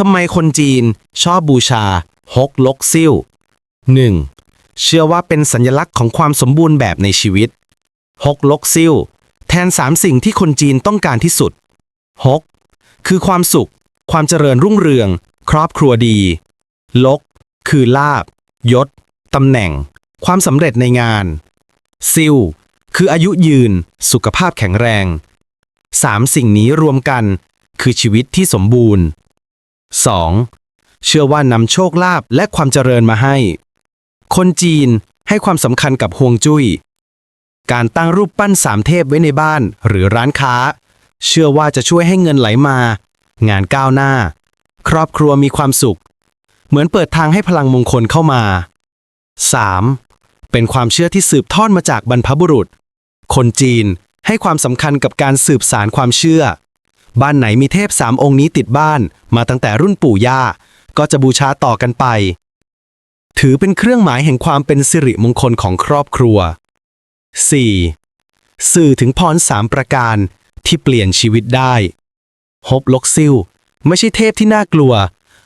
ทำไมคนจีนชอบบูชาฮกลกซิ่ว 1. เชื่อว่าเป็นสัญลักษณ์ของความสมบูรณ์แบบในชีวิตฮกลกซิ่ว แทนสามสิ่งที่คนจีนต้องการที่สุดฮกคือความสุข ความเจริญรุ่งเรือง ครอบครัวดี ลก คือลาบ ยศตำแหน่ง ความสำเร็จในงาน ซิลคืออายุยืน สุขภาพแข็งแรงสามสิ่งนี้รวมกัน คือชีวิตที่สมบูรณ์ 2. เชื่อว่านำโชคลาภและความเจริญมาให้ คนจีนให้ความสำคัญกับฮวงจุ้ย การตั้งรูปปั้นสามเทพไว้ในบ้านหรือร้านค้า เชื่อว่าจะช่วยให้เงินไหลมา งานก้าวหน้า ครอบครัวมีความสุข เหมือนเปิดทางให้พลังมงคลเข้ามา 3. เป็นความเชื่อที่สืบทอดมาจากบรรพบุรุษ คนจีนให้ความสำคัญกับการสืบสารความเชื่อ บ้านไหนมีเทพสามองค์นี้ติดบ้านมาตั้งแต่รุ่นปู่ย่า ก็จะบูชาต่อกันไป ถือเป็นเครื่องหมายแห่งความเป็นสิริมงคลของครอบครัว 4. สื่อถึงพรสามประการที่เปลี่ยนชีวิตได้ฮบลกซิลไม่ใช่เทพที่น่ากลัว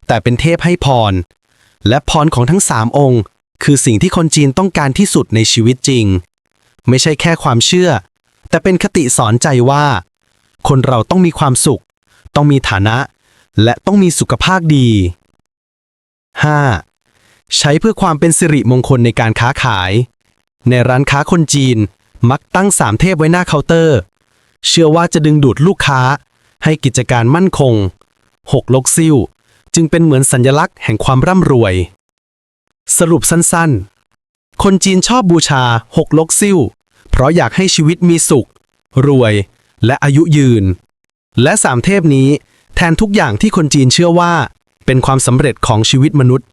แต่เป็นเทพให้พร และพรของทั้งสามองค์ คือสิ่งที่คนจีนต้องการที่สุดในชีวิตจริง ไม่ใช่แค่ความเชื่อ แต่เป็นคติสอนใจว่า คนเราต้องมีความสุข ต้องมีฐานะ และต้องมีสุขภาพดี 5. ใช้เพื่อความเป็นสิริมงคลในการค้าขาย ในร้านค้าคนจีนมักตั้งสามเทพไว้หน้าเคาน์เตอร์ เชื่อว่าจะดึงดูดลูกค้า ให้กิจการมั่นคงหกลกซิ่วจึงเป็นเหมือนสัญลักษณ์แห่งความร่ำรวย สรุปสั้นๆ คนจีนชอบบูชาหกลกซิ่วเพราะอยากให้ชีวิตมีสุข รวย และอายุยืน และสามเทพนี้แทนทุกอย่างที่คนจีนเชื่อว่า เป็นความสำเร็จของชีวิตมนุษย์